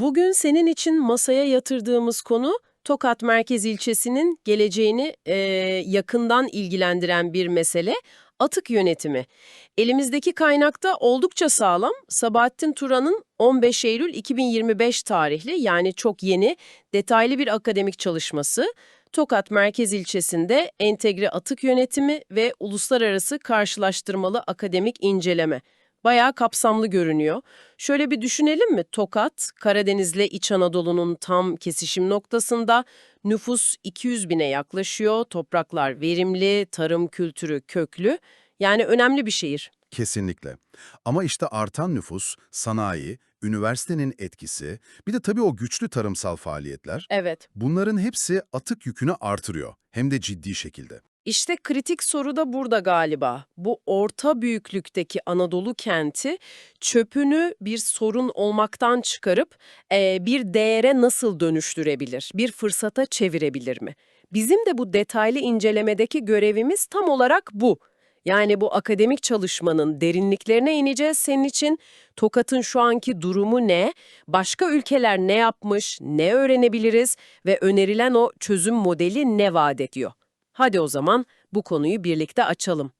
Bugün senin için masaya yatırdığımız konu Tokat Merkez ilçesinin geleceğini e, yakından ilgilendiren bir mesele, atık yönetimi. Elimizdeki kaynakta oldukça sağlam. Sabahattin Turan'ın 15 Eylül 2025 tarihli yani çok yeni detaylı bir akademik çalışması Tokat Merkez ilçesinde entegre atık yönetimi ve uluslararası karşılaştırmalı akademik inceleme. Bayağı kapsamlı görünüyor. Şöyle bir düşünelim mi? Tokat, Karadeniz'le İç Anadolu'nun tam kesişim noktasında nüfus 200 bine yaklaşıyor, topraklar verimli, tarım kültürü köklü. Yani önemli bir şehir. Kesinlikle. Ama işte artan nüfus, sanayi, üniversitenin etkisi, bir de tabii o güçlü tarımsal faaliyetler, Evet. bunların hepsi atık yükünü artırıyor. Hem de ciddi şekilde. İşte kritik soru da burada galiba. Bu orta büyüklükteki Anadolu kenti çöpünü bir sorun olmaktan çıkarıp eee, bir değere nasıl dönüştürebilir, bir fırsata çevirebilir mi? Bizim de bu detaylı incelemedeki görevimiz tam olarak bu. Yani bu akademik çalışmanın derinliklerine ineceğiz senin için. Tokat'ın şu anki durumu ne? Başka ülkeler ne yapmış, ne öğrenebiliriz ve önerilen o çözüm modeli ne vaat ediyor? Hadi o zaman bu konuyu birlikte açalım.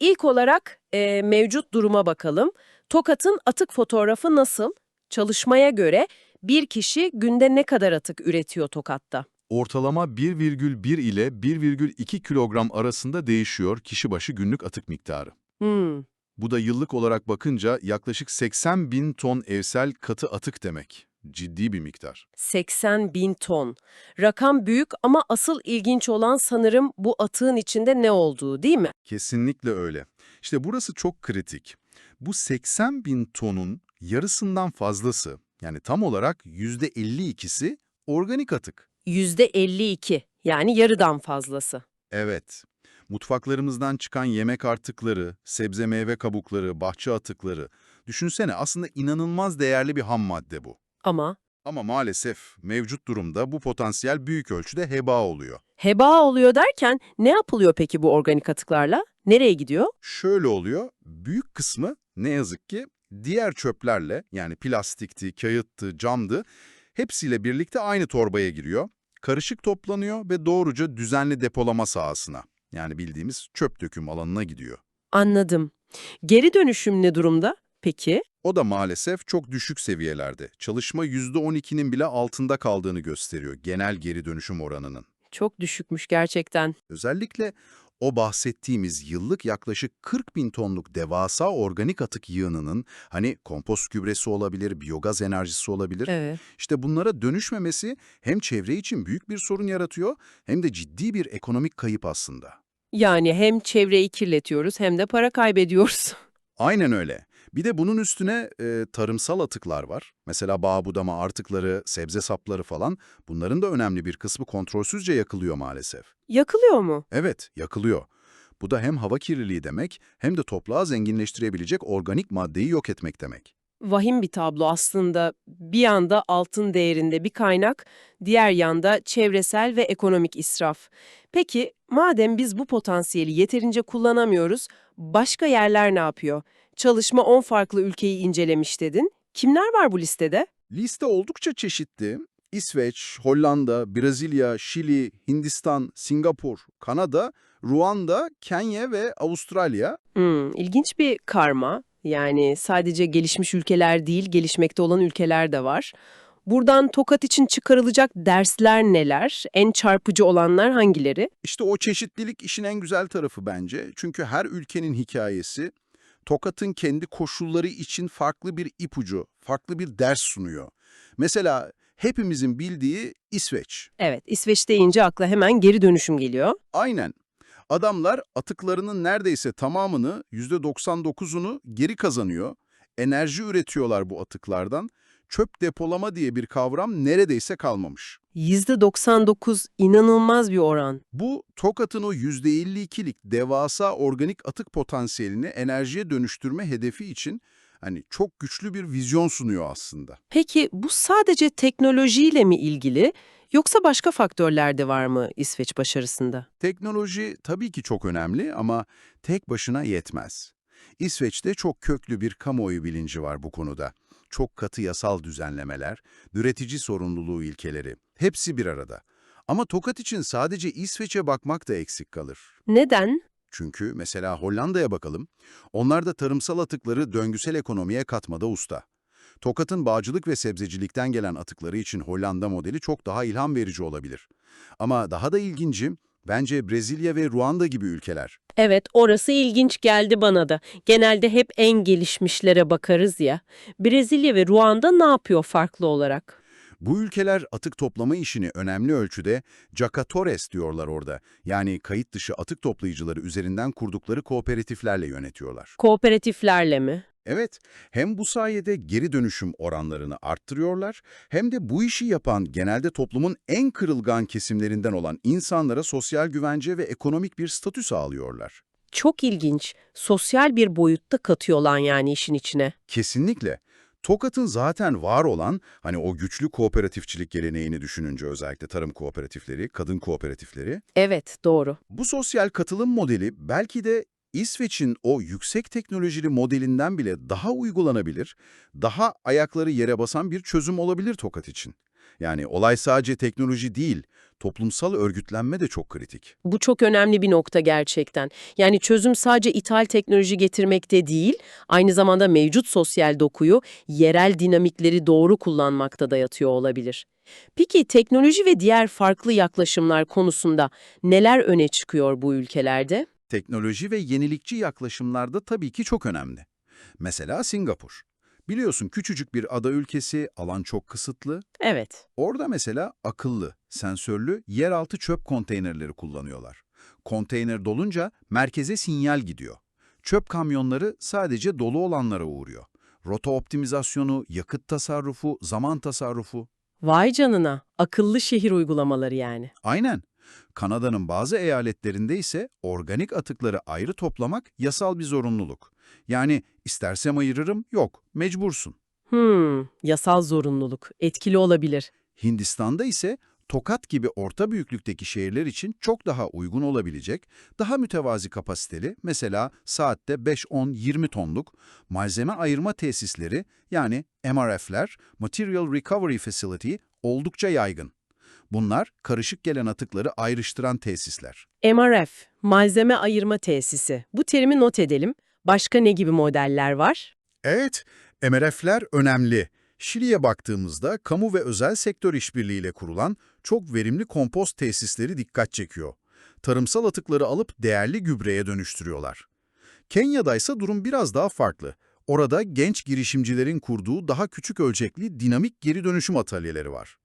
İlk olarak e, mevcut duruma bakalım. Tokat'ın atık fotoğrafı nasıl? Çalışmaya göre bir kişi günde ne kadar atık üretiyor Tokat'ta? Ortalama 1,1 ile 1,2 kilogram arasında değişiyor kişi başı günlük atık miktarı. Hmm, Bu da yıllık olarak bakınca yaklaşık 80 bin ton evsel katı atık demek. Ciddi bir miktar. 80 bin ton. Rakam büyük ama asıl ilginç olan sanırım bu atığın içinde ne olduğu değil mi? Kesinlikle öyle. İşte burası çok kritik. Bu 80 bin tonun yarısından fazlası, yani tam olarak %52'si organik atık. %52 yani yarıdan fazlası. Evet, mutfaklarımızdan çıkan yemek artıkları, sebze meyve kabukları, bahçe atıkları, düşünsene aslında inanılmaz değerli bir ham madde bu. Ama Ama maalesef mevcut durumda bu potansiyel büyük ölçüde heba oluyor. heba oluyor derken ne yapılıyor peki bu organik atıklarla? Nereye gidiyor? Şöyle oluyor, büyük kısmı ne yazık ki diğer çöplerle yani plastikti, kağıttı, camdı hepsiyle birlikte aynı torbaya giriyor. Karışık toplanıyor ve doğruca düzenli depolama sahasına yani bildiğimiz çöp döküm alanına gidiyor. Anladım. Geri dönüşüm ne durumda peki? O da maalesef çok düşük seviyelerde. Çalışma %12'nin bile altında kaldığını gösteriyor genel geri dönüşüm oranının. Çok düşükmüş gerçekten. Özellikle o bahsettiğimiz yıllık yaklaşık 40 bin tonluk devasa organik atık yığınının hani kompost gübresi olabilir, biyogaz enerjisi olabilir. Evet. İşte bunlara dönüşmemesi hem çevre için büyük bir sorun yaratıyor hem de ciddi bir ekonomik kayıp aslında. Yani hem çevreyi kirletiyoruz hem de para kaybediyoruz. Aynen öyle. Bir de bunun üstüne e, tarımsal atıklar var. Mesela bağ budama artıkları, sebze sapları falan. Bunların da önemli bir kısmı kontrolsüzce yakılıyor maalesef. Yakılıyor mu? Evet, yakılıyor. Bu da hem hava kirliliği demek hem de toprağı zenginleştirebilecek organik maddeyi yok etmek demek. Vahim bir tablo aslında. Bir yanda altın değerinde bir kaynak, diğer yanda çevresel ve ekonomik israf. Peki madem biz bu potansiyeli yeterince kullanamıyoruz, başka yerler ne yapıyor? Çalışma 10 farklı ülkeyi incelemiş dedin. Kimler var bu listede? Liste oldukça çeşitli. İsveç, Hollanda, Brezilya, Şili, Hindistan, Singapur, Kanada, Ruanda, Kenya ve Avustralya. Hmm, ilginç bir karma. Yani sadece gelişmiş ülkeler değil, gelişmekte olan ülkeler de var. Buradan Tokat için çıkarılacak dersler neler? En çarpıcı olanlar hangileri? İşte o çeşitlilik işin en güzel tarafı bence. Çünkü her ülkenin hikayesi Tokat'ın kendi koşulları için farklı bir ipucu, farklı bir ders sunuyor. Mesela hepimizin bildiği İsveç. Evet, İsveç deyince akla hemen geri dönüşüm geliyor. Aynen. Adamlar atıklarının neredeyse tamamını, %99'unu geri kazanıyor. Enerji üretiyorlar bu atıklardan. Çöp depolama diye bir kavram neredeyse kalmamış. %99 inanılmaz bir oran. Bu, Tokat'ın o %52'lik devasa organik atık potansiyelini enerjiye dönüştürme hedefi için hani çok güçlü bir vizyon sunuyor aslında. Peki bu sadece teknolojiyle mi ilgili yoksa başka faktörler de var mı İsveç başarısında? Teknoloji tabii ki çok önemli ama tek başına yetmez. İsveç'te çok köklü bir kamuoyu bilinci var bu konuda. Çok katı yasal düzenlemeler, üretici sorumluluğu ilkeleri, hepsi bir arada. Ama Tokat için sadece İsveç'e bakmak da eksik kalır. Neden? Çünkü mesela Hollanda'ya bakalım. Onlar da tarımsal atıkları döngüsel ekonomiye katmada usta. Tokat'ın bağcılık ve sebzecilikten gelen atıkları için Hollanda modeli çok daha ilham verici olabilir. Ama daha da ilginci, bence Brezilya ve Ruanda gibi ülkeler. Evet, orası ilginç geldi bana da. Genelde hep en gelişmişlere bakarız ya. Brezilya ve Ruanda ne yapıyor farklı olarak? Bu ülkeler atık toplama işini önemli ölçüde jacatores diyorlar orada. Yani kayıt dışı atık toplayıcıları üzerinden kurdukları kooperatiflerle yönetiyorlar. Kooperatiflerle mi? Evet, hem bu sayede geri dönüşüm oranlarını arttırıyorlar, hem de bu işi yapan genelde toplumun en kırılgan kesimlerinden olan insanlara sosyal güvence ve ekonomik bir statü sağlıyorlar. Çok ilginç. Sosyal bir boyutta katıyorlar yani işin içine. Kesinlikle. Tokat'ın zaten var olan, hani o güçlü kooperatifçilik geleneğini düşününce özellikle tarım kooperatifleri, kadın kooperatifleri, Evet, doğru. bu sosyal katılım modeli belki de İsveç'in o yüksek teknolojili modelinden bile daha uygulanabilir, daha ayakları yere basan bir çözüm olabilir Tokat için. Yani olay sadece teknoloji değil, toplumsal örgütlenme de çok kritik. Bu çok önemli bir nokta gerçekten. Yani çözüm sadece ithal teknoloji getirmekte değil, aynı zamanda mevcut sosyal dokuyu, yerel dinamikleri doğru kullanmakta da yatıyor olabilir. Peki teknoloji ve diğer farklı yaklaşımlar konusunda neler öne çıkıyor bu ülkelerde? Teknoloji ve yenilikçi yaklaşımlarda tabii ki çok önemli. Mesela Singapur. Biliyorsun küçücük bir ada ülkesi, alan çok kısıtlı. Evet. Orada mesela akıllı, sensörlü yeraltı çöp konteynerleri kullanıyorlar. Konteyner dolunca merkeze sinyal gidiyor. Çöp kamyonları sadece dolu olanlara uğruyor. Rota optimizasyonu, yakıt tasarrufu, zaman tasarrufu. Vay canına, akıllı şehir uygulamaları yani. Aynen. Kanada'nın bazı eyaletlerinde ise organik atıkları ayrı toplamak yasal bir zorunluluk. Yani istersem ayırırım, yok, mecbursun. Hmm, yasal zorunluluk, etkili olabilir. Hindistan'da ise Tokat gibi orta büyüklükteki şehirler için çok daha uygun olabilecek, daha mütevazi kapasiteli, mesela saatte 5-10-20 tonluk malzeme ayırma tesisleri yani MRF'ler, Material Recovery Facility oldukça yaygın. Bunlar karışık gelen atıkları ayrıştıran tesisler. MRF, malzeme ayırma tesisi. Bu terimi not edelim. Başka ne gibi modeller var? Evet, MRF'ler önemli. Şili'ye baktığımızda kamu ve özel sektör işbirliğiyle kurulan çok verimli kompost tesisleri dikkat çekiyor. Tarımsal atıkları alıp değerli gübreye dönüştürüyorlar. Kenya'da ise durum biraz daha farklı. Orada genç girişimcilerin kurduğu daha küçük ölçekli dinamik geri dönüşüm atölyeleri var.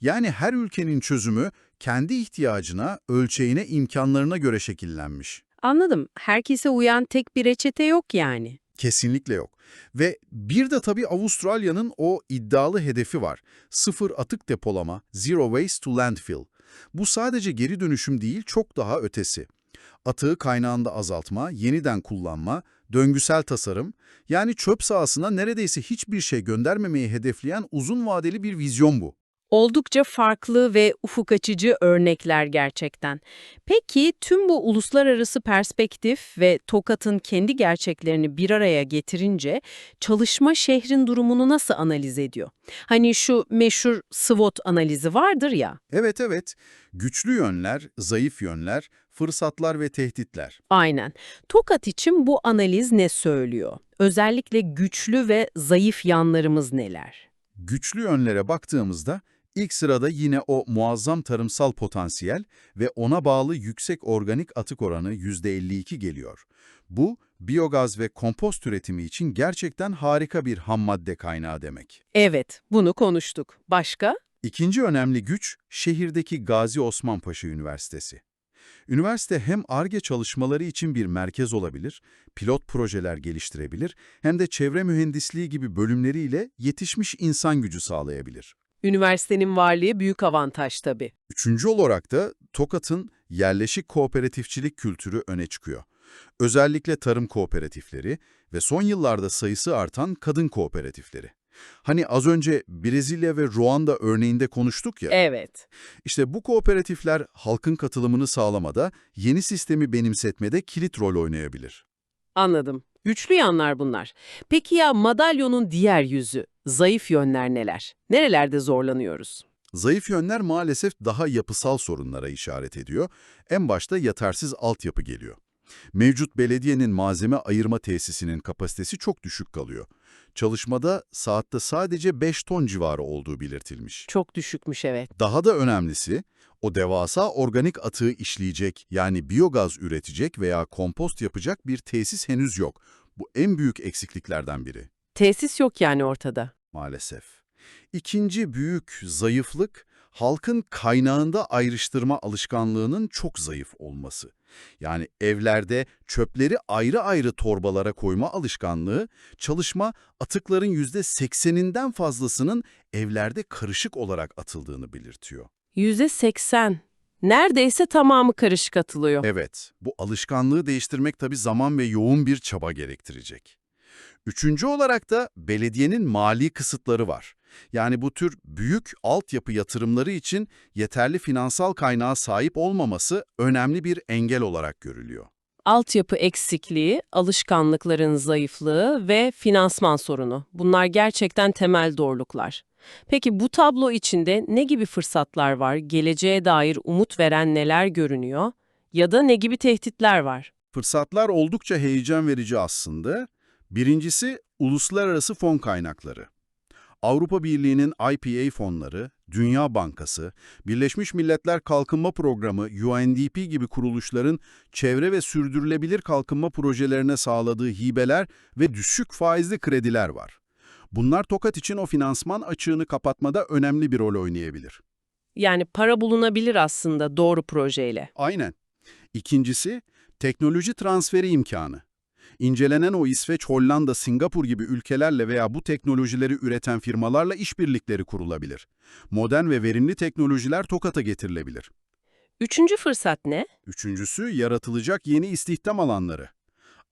Yani her ülkenin çözümü kendi ihtiyacına, ölçeğine, imkanlarına göre şekillenmiş. Anladım. Herkese uyan tek bir reçete yok yani. Kesinlikle yok. Ve bir de tabii Avustralya'nın o iddialı hedefi var. Sıfır atık depolama, zero waste to landfill. Bu sadece geri dönüşüm değil, çok daha ötesi. Atığı kaynağında azaltma, yeniden kullanma, döngüsel tasarım, yani çöp sahasına neredeyse hiçbir şey göndermemeyi hedefleyen uzun vadeli bir vizyon bu. Oldukça farklı ve ufuk açıcı örnekler gerçekten. Peki tüm bu uluslararası perspektif ve Tokat'ın kendi gerçeklerini bir araya getirince çalışma şehrin durumunu nasıl analiz ediyor? Hani şu meşhur SWOT analizi vardır ya. Evet evet, güçlü yönler, zayıf yönler, fırsatlar ve tehditler. Aynen. Tokat için bu analiz ne söylüyor? Özellikle güçlü ve zayıf yanlarımız neler? Güçlü yönlere baktığımızda ilk sırada yine o muazzam tarımsal potansiyel ve ona bağlı yüksek organik atık oranı %52 geliyor. Bu, biyogaz ve kompost üretimi için gerçekten harika bir ham madde kaynağı demek. Evet, bunu konuştuk. Başka? İkinci önemli güç, şehirdeki Gazi Osman Paşa Üniversitesi. Üniversite hem ARGE çalışmaları için bir merkez olabilir, pilot projeler geliştirebilir, hem de çevre mühendisliği gibi bölümleriyle yetişmiş insan gücü sağlayabilir. Üniversitenin varlığı büyük avantaj tabii. Üçüncü olarak da Tokat'ın yerleşik kooperatifçilik kültürü öne çıkıyor. Özellikle tarım kooperatifleri ve son yıllarda sayısı artan kadın kooperatifleri. Hani az önce Brezilya ve Ruanda örneğinde konuştuk ya, Evet. işte bu kooperatifler halkın katılımını sağlamada, yeni sistemi benimsetmede kilit rol oynayabilir. Anladım. Güçlü yanlar bunlar. Peki ya madalyonun diğer yüzü, zayıf yönler neler? Nerelerde zorlanıyoruz? Zayıf yönler maalesef daha yapısal sorunlara işaret ediyor. En başta yetersiz altyapı geliyor. Mevcut belediyenin malzeme ayırma tesisinin kapasitesi çok düşük kalıyor. Çalışmada saatte sadece 5 ton civarı olduğu belirtilmiş. Çok düşükmüş evet. Daha da önemlisi, o devasa organik atığı işleyecek yani biyogaz üretecek veya kompost yapacak bir tesis henüz yok. Bu en büyük eksikliklerden biri Tesis yok yani ortada. maalesef. İkinci büyük zayıflık, halkın kaynağında ayrıştırma alışkanlığının çok zayıf olması. Yani evlerde çöpleri ayrı ayrı torbalara koyma alışkanlığı, çalışma atıkların %80'inden fazlasının evlerde karışık olarak atıldığını belirtiyor. Yüzde seksen. Neredeyse tamamı karışık atılıyor. Evet, bu alışkanlığı değiştirmek tabii zaman ve yoğun bir çaba gerektirecek. Üçüncü olarak da belediyenin mali kısıtları var. Yani bu tür büyük altyapı yatırımları için yeterli finansal kaynağa sahip olmaması önemli bir engel olarak görülüyor. Altyapı eksikliği, alışkanlıkların zayıflığı ve finansman sorunu. Bunlar gerçekten temel doğruluklar. Peki bu tablo içinde ne gibi fırsatlar var? Geleceğe dair umut veren neler görünüyor? Ya da ne gibi tehditler var? Fırsatlar oldukça heyecan verici aslında. Birincisi uluslararası fon kaynakları. Avrupa Birliği'nin IPA fonları, Dünya Bankası, Birleşmiş Milletler Kalkınma Programı, UNDP gibi kuruluşların çevre ve sürdürülebilir kalkınma projelerine sağladığı hibeler ve düşük faizli krediler var. Bunlar Tokat için o finansman açığını kapatmada önemli bir rol oynayabilir. Yani para bulunabilir aslında doğru projeyle. Aynen. İkincisi, teknoloji transferi imkanı. İncelenen o İsveç, Hollanda, Singapur gibi ülkelerle veya bu teknolojileri üreten firmalarla işbirlikleri kurulabilir. Modern ve verimli teknolojiler Tokat'a getirilebilir. Üçüncü fırsat ne? Üçüncüsü, yaratılacak yeni istihdam alanları.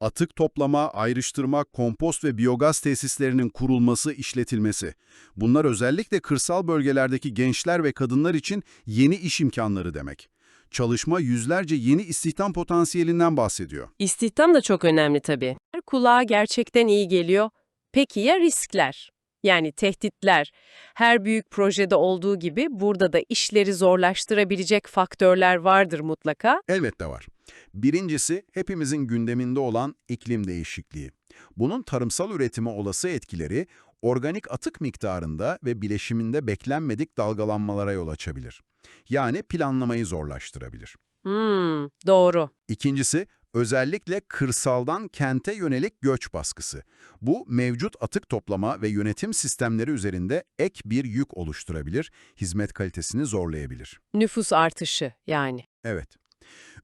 Atık toplama, ayrıştırma, kompost ve biyogaz tesislerinin kurulması, işletilmesi. Bunlar özellikle kırsal bölgelerdeki gençler ve kadınlar için yeni iş imkanları demek. Çalışma yüzlerce yeni istihdam potansiyelinden bahsediyor. İstihdam da çok önemli tabii. Kulağa gerçekten iyi geliyor. Peki ya riskler? Yani tehditler. Her büyük projede olduğu gibi burada da işleri zorlaştırabilecek faktörler vardır mutlaka. Elbette var. Birincisi hepimizin gündeminde olan iklim değişikliği. Bunun tarımsal üretime olası etkileri organik atık miktarında ve bileşiminde beklenmedik dalgalanmalara yol açabilir. Yani planlamayı zorlaştırabilir. Hmm, doğru. İkincisi, özellikle kırsaldan kente yönelik göç baskısı. Bu, mevcut atık toplama ve yönetim sistemleri üzerinde ek bir yük oluşturabilir, hizmet kalitesini zorlayabilir. Nüfus artışı yani. Evet.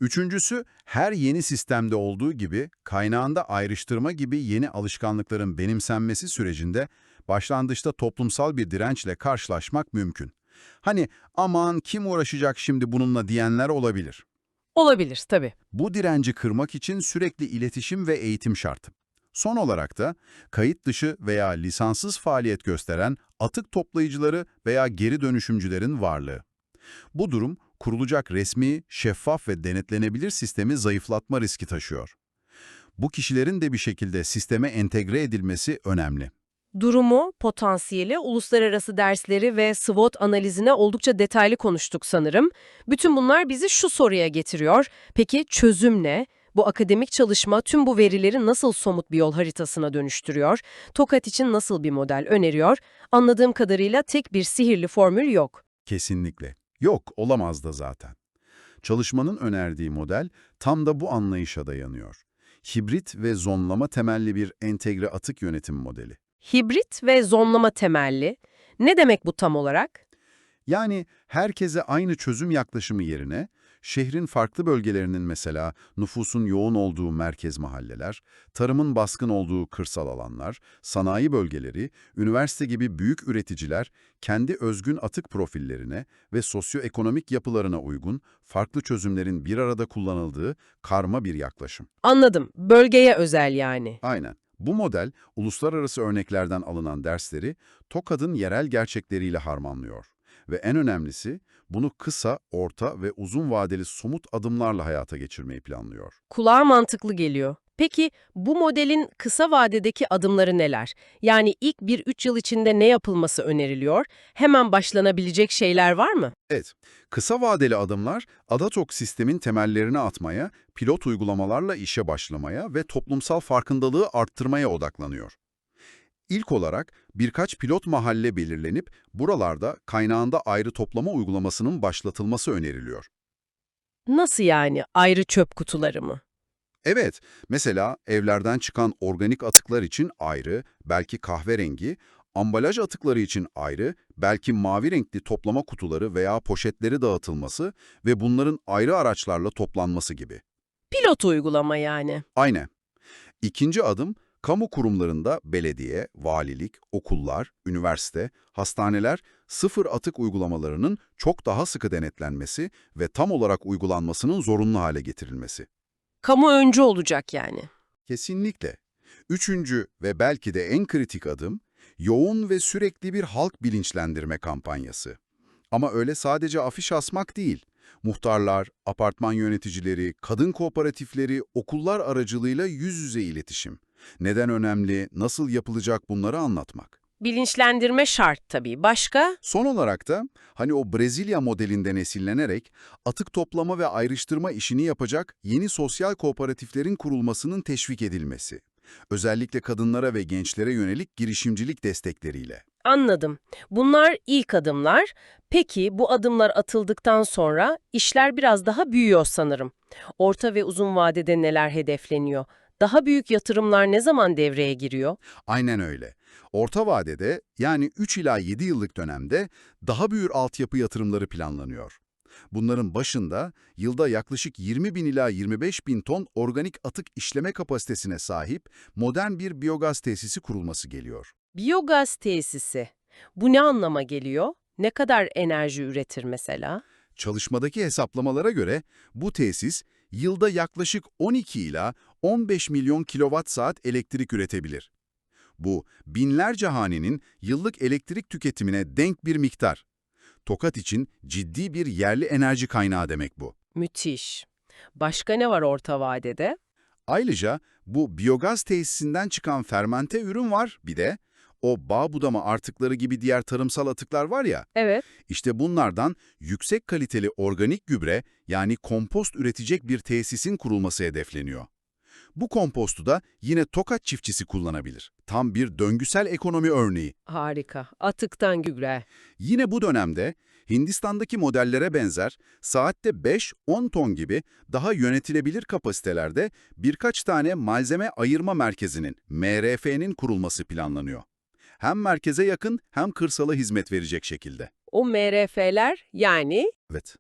Üçüncüsü, her yeni sistemde olduğu gibi kaynağında ayrıştırma gibi yeni alışkanlıkların benimsenmesi sürecinde başlangıçta toplumsal bir dirençle karşılaşmak mümkün. Hani aman kim uğraşacak şimdi bununla diyenler olabilir. Olabilir tabii. Bu direnci kırmak için sürekli iletişim ve eğitim şart. Son olarak da kayıt dışı veya lisanssız faaliyet gösteren atık toplayıcıları veya geri dönüşümcülerin varlığı. Bu durum kurulacak resmi, şeffaf ve denetlenebilir sistemi zayıflatma riski taşıyor. Bu kişilerin de bir şekilde sisteme entegre edilmesi önemli. Durumu, potansiyeli, uluslararası dersleri ve SWOT analizine oldukça detaylı konuştuk sanırım. Bütün bunlar bizi şu soruya getiriyor. Peki çözüm ne? Bu akademik çalışma tüm bu verileri nasıl somut bir yol haritasına dönüştürüyor? Tokat için nasıl bir model öneriyor? Anladığım kadarıyla tek bir sihirli formül yok. Kesinlikle. Yok, olamaz da zaten. Çalışmanın önerdiği model tam da bu anlayışa dayanıyor. Hibrit ve zonlama temelli bir entegre atık yönetim modeli. Hibrit ve zonlama temelli. Ne demek bu tam olarak? Yani herkese aynı çözüm yaklaşımı yerine, şehrin farklı bölgelerinin mesela nüfusun yoğun olduğu merkez mahalleler, tarımın baskın olduğu kırsal alanlar, sanayi bölgeleri, üniversite gibi büyük üreticiler kendi özgün atık profillerine ve sosyoekonomik yapılarına uygun farklı çözümlerin bir arada kullanıldığı karma bir yaklaşım. Anladım. Bölgeye özel yani. Aynen. Bu model, uluslararası örneklerden alınan dersleri TOKAD'ın yerel gerçekleriyle harmanlıyor. Ve en önemlisi, bunu kısa, orta ve uzun vadeli somut adımlarla hayata geçirmeyi planlıyor. Kulağa mantıklı geliyor. Peki bu modelin kısa vadedeki adımları neler? Yani ilk 1-3 yıl içinde ne yapılması öneriliyor? Hemen başlanabilecek şeyler var mı? Evet, kısa vadeli adımlar Adatok sistemin temellerini atmaya, pilot uygulamalarla işe başlamaya ve toplumsal farkındalığı arttırmaya odaklanıyor. İlk olarak birkaç pilot mahalle belirlenip buralarda kaynağında ayrı toplama uygulamasının başlatılması öneriliyor. Nasıl yani? Ayrı çöp kutuları mı? Evet, mesela evlerden çıkan organik atıklar için ayrı, belki kahverengi, ambalaj atıkları için ayrı, belki mavi renkli toplama kutuları veya poşetleri dağıtılması ve bunların ayrı araçlarla toplanması gibi. Pilot uygulama yani. Aynen. İkinci adım, kamu kurumlarında belediye, valilik, okullar, üniversite, hastaneler sıfır atık uygulamalarının çok daha sıkı denetlenmesi ve tam olarak uygulanmasının zorunlu hale getirilmesi. Kamu öncü olacak yani. Kesinlikle. Üçüncü ve belki de en kritik adım, yoğun ve sürekli bir halk bilinçlendirme kampanyası. Ama öyle sadece afiş asmak değil. Muhtarlar, apartman yöneticileri, kadın kooperatifleri, okullar aracılığıyla yüz yüze iletişim. Neden önemli, nasıl yapılacak bunları anlatmak. Bilinçlendirme şart tabii. Başka? Son olarak da hani o Brezilya modelinden esinlenerek atık toplama ve ayrıştırma işini yapacak yeni sosyal kooperatiflerin kurulmasının teşvik edilmesi. Özellikle kadınlara ve gençlere yönelik girişimcilik destekleriyle. Anladım. Bunlar ilk adımlar. Peki bu adımlar atıldıktan sonra işler biraz daha büyüyor sanırım. Orta ve uzun vadede neler hedefleniyor? Daha büyük yatırımlar ne zaman devreye giriyor? Aynen öyle. Orta vadede yani 3 ila 7 yıllık dönemde daha büyük altyapı yatırımları planlanıyor. Bunların başında yılda yaklaşık 20 bin ila 25 bin ton organik atık işleme kapasitesine sahip modern bir biyogaz tesisi kurulması geliyor. Biyogaz tesisi. Bu ne anlama geliyor? Ne kadar enerji üretir mesela? Çalışmadaki hesaplamalara göre bu tesis yılda yaklaşık 12 ila 15 milyon kilowatt saat elektrik üretebilir. Bu binlerce hanenin yıllık elektrik tüketimine denk bir miktar. Tokat için ciddi bir yerli enerji kaynağı demek bu. Müthiş. Başka ne var orta vadede? Ayrıca bu biyogaz tesisinden çıkan fermente ürün var bir de. O bağ budama artıkları gibi diğer tarımsal atıklar var ya, Evet. işte bunlardan yüksek kaliteli organik gübre yani kompost üretecek bir tesisin kurulması hedefleniyor. Bu kompostu da yine Tokat çiftçisi kullanabilir. Tam bir döngüsel ekonomi örneği. Harika. Atıktan gübre. Yine bu dönemde Hindistan'daki modellere benzer saatte 5-10 ton gibi daha yönetilebilir kapasitelerde birkaç tane malzeme ayırma merkezinin MRF'nin kurulması planlanıyor. Hem merkeze yakın hem kırsala hizmet verecek şekilde. O MRF'ler yani Evet.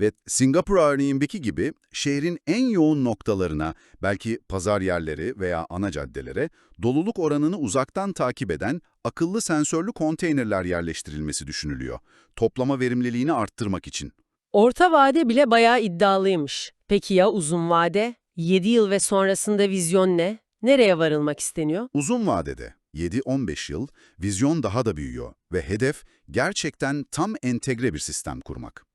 Ve Singapur örneğindeki gibi şehrin en yoğun noktalarına, belki pazar yerleri veya ana caddelere doluluk oranını uzaktan takip eden akıllı sensörlü konteynerler yerleştirilmesi düşünülüyor. Toplama verimliliğini arttırmak için. orta vade bile bayağı iddialıymış. Peki ya uzun vade? 7 yıl ve sonrasında vizyon ne? Nereye varılmak isteniyor? Uzun vadede 7-15 yıl vizyon daha da büyüyor ve hedef gerçekten tam entegre bir sistem kurmak.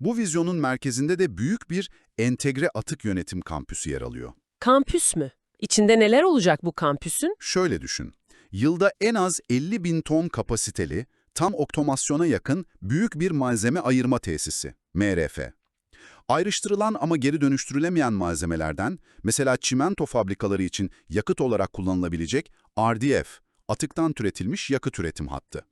Bu vizyonun merkezinde de büyük bir entegre atık yönetim kampüsü yer alıyor. Kampüs mü? İçinde neler olacak bu kampüsün? Şöyle düşün, yılda en az 50 bin ton kapasiteli, tam otomasyona yakın büyük bir malzeme ayırma tesisi, MRF. Ayrıştırılan ama geri dönüştürülemeyen malzemelerden, mesela çimento fabrikaları için yakıt olarak kullanılabilecek RDF, atıktan türetilmiş yakıt üretim hattı.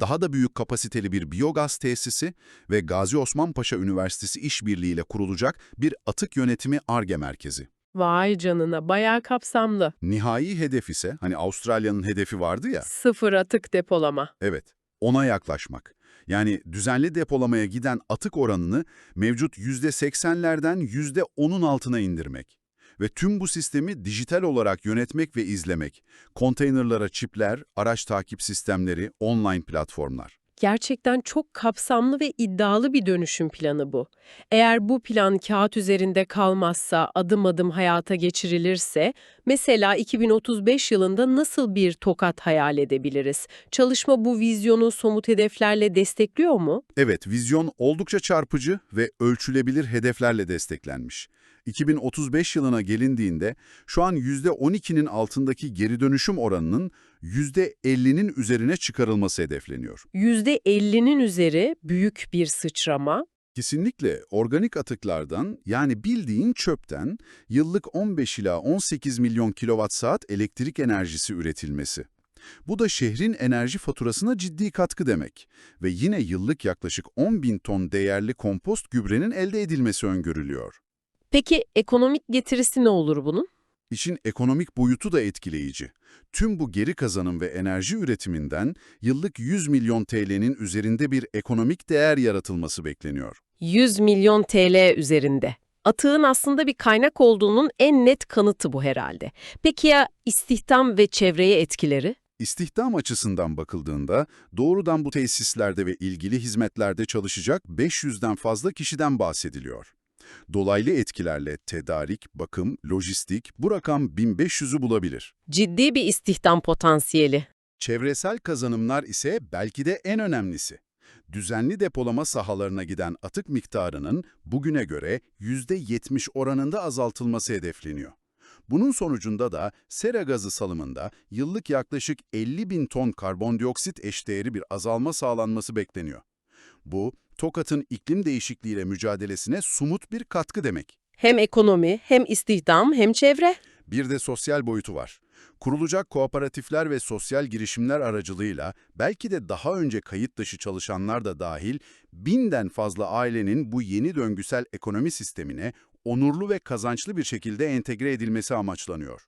Daha da büyük kapasiteli bir biyogaz tesisi ve Gazi Osman Paşa Üniversitesi işbirliğiyle kurulacak bir atık yönetimi ARGE merkezi. Vay canına bayağı kapsamlı. Nihai hedef ise, hani Avustralya'nın hedefi vardı ya, Sıfır atık depolama. Evet, ona yaklaşmak. Yani düzenli depolamaya giden atık oranını mevcut %80'lerden %10'un altına indirmek. Ve tüm bu sistemi dijital olarak yönetmek ve izlemek. Konteynerlara çipler, araç takip sistemleri, online platformlar. Gerçekten çok kapsamlı ve iddialı bir dönüşüm planı bu. Eğer bu plan kağıt üzerinde kalmazsa, adım adım hayata geçirilirse, mesela 2035 yılında nasıl bir tokat hayal edebiliriz? Çalışma bu vizyonu somut hedeflerle destekliyor mu? Evet, vizyon oldukça çarpıcı ve ölçülebilir hedeflerle desteklenmiş. 2035 yılına gelindiğinde şu an %12'nin altındaki geri dönüşüm oranının %50'nin üzerine çıkarılması hedefleniyor. %50'nin üzeri büyük bir sıçrama. Kesinlikle organik atıklardan yani bildiğin çöpten yıllık 15 ila 18 milyon kilowatt saat elektrik enerjisi üretilmesi. Bu da şehrin enerji faturasına ciddi katkı demek ve yine yıllık yaklaşık 10 bin ton değerli kompost gübrenin elde edilmesi öngörülüyor. Peki ekonomik getirisi ne olur bunun? İşin ekonomik boyutu da etkileyici. Tüm bu geri kazanım ve enerji üretiminden yıllık 100 milyon TL'nin üzerinde bir ekonomik değer yaratılması bekleniyor. 100 milyon TL üzerinde. Atığın aslında bir kaynak olduğunun en net kanıtı bu herhalde. Peki ya istihdam ve çevreye etkileri? İstihdam açısından bakıldığında doğrudan bu tesislerde ve ilgili hizmetlerde çalışacak 500'den fazla kişiden bahsediliyor. Dolaylı etkilerle tedarik, bakım, lojistik bu rakam 1500'ü bulabilir. Ciddi bir istihdam potansiyeli. Çevresel kazanımlar ise belki de en önemlisi. Düzenli depolama sahalarına giden atık miktarının bugüne göre %70 oranında azaltılması hedefleniyor. Bunun sonucunda da sera gazı salımında yıllık yaklaşık 50 bin ton karbondioksit eşdeğeri bir azalma sağlanması bekleniyor. Bu, Tokat'ın iklim değişikliğiyle mücadelesine sumut bir katkı demek. Hem ekonomi, hem istihdam, hem çevre. Bir de sosyal boyutu var. Kurulacak kooperatifler ve sosyal girişimler aracılığıyla belki de daha önce kayıt dışı çalışanlar da dahil binden fazla ailenin bu yeni döngüsel ekonomi sistemine onurlu ve kazançlı bir şekilde entegre edilmesi amaçlanıyor.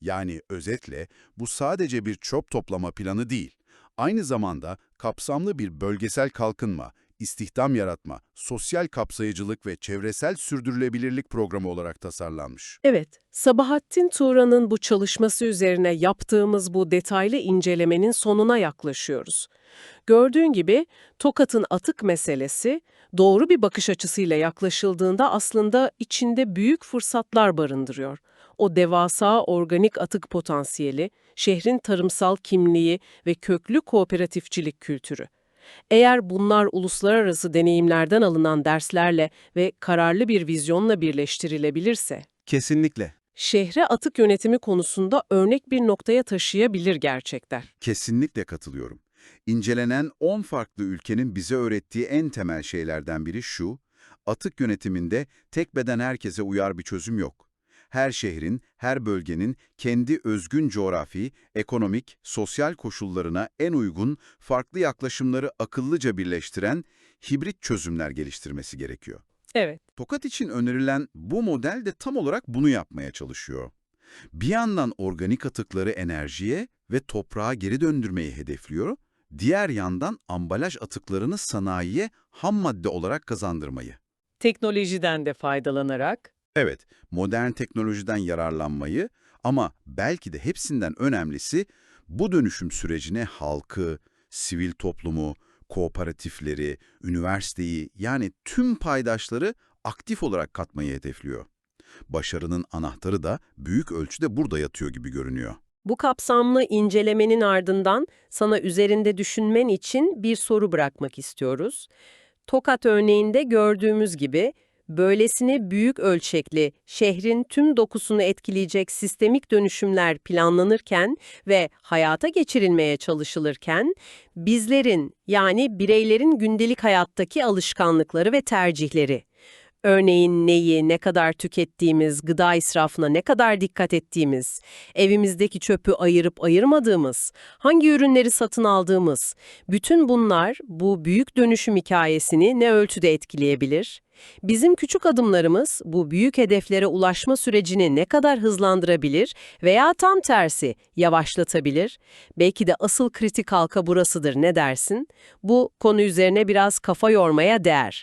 Yani özetle bu sadece bir çöp toplama planı değil, aynı zamanda kapsamlı bir bölgesel kalkınma, istihdam yaratma, sosyal kapsayıcılık ve çevresel sürdürülebilirlik programı olarak tasarlanmış. Evet, Sabahattin Tuğra'nın bu çalışması üzerine yaptığımız bu detaylı incelemenin sonuna yaklaşıyoruz. Gördüğün gibi Tokat'ın atık meselesi doğru bir bakış açısıyla yaklaşıldığında aslında içinde büyük fırsatlar barındırıyor. O devasa organik atık potansiyeli, şehrin tarımsal kimliği ve köklü kooperatifçilik kültürü. Eğer bunlar uluslararası deneyimlerden alınan derslerle ve kararlı bir vizyonla birleştirilebilirse, Kesinlikle. şehre atık yönetimi konusunda örnek bir noktaya taşıyabilir gerçekten. Kesinlikle katılıyorum. İncelenen 10 farklı ülkenin bize öğrettiği en temel şeylerden biri şu, atık yönetiminde tek beden herkese uyar bir çözüm yok. Her şehrin, her bölgenin kendi özgün coğrafi, ekonomik, sosyal koşullarına en uygun farklı yaklaşımları akıllıca birleştiren hibrit çözümler geliştirmesi gerekiyor. Evet. Tokat için önerilen bu model de tam olarak bunu yapmaya çalışıyor. Bir yandan organik atıkları enerjiye ve toprağa geri döndürmeyi hedefliyor, diğer yandan ambalaj atıklarını sanayiye ham madde olarak kazandırmayı. Teknolojiden de faydalanarak Evet, modern teknolojiden yararlanmayı ama belki de hepsinden önemlisi bu dönüşüm sürecine halkı, sivil toplumu, kooperatifleri, üniversiteyi yani tüm paydaşları aktif olarak katmayı hedefliyor. Başarının anahtarı da büyük ölçüde burada yatıyor gibi görünüyor. Bu kapsamlı incelemenin ardından sana üzerinde düşünmen için bir soru bırakmak istiyoruz. Tokat örneğinde gördüğümüz gibi böylesine büyük ölçekli şehrin tüm dokusunu etkileyecek sistemik dönüşümler planlanırken ve hayata geçirilmeye çalışılırken bizlerin yani bireylerin gündelik hayattaki alışkanlıkları ve tercihleri Örneğin neyi, ne kadar tükettiğimiz, gıda israfına ne kadar dikkat ettiğimiz, evimizdeki çöpü ayırıp ayırmadığımız, hangi ürünleri satın aldığımız, bütün bunlar bu büyük dönüşüm hikayesini ne ölçüde etkileyebilir? Bizim küçük adımlarımız bu büyük hedeflere ulaşma sürecini ne kadar hızlandırabilir veya tam tersi yavaşlatabilir? Belki de asıl kritik halka burasıdır ne dersin? Bu konu üzerine biraz kafa yormaya değer.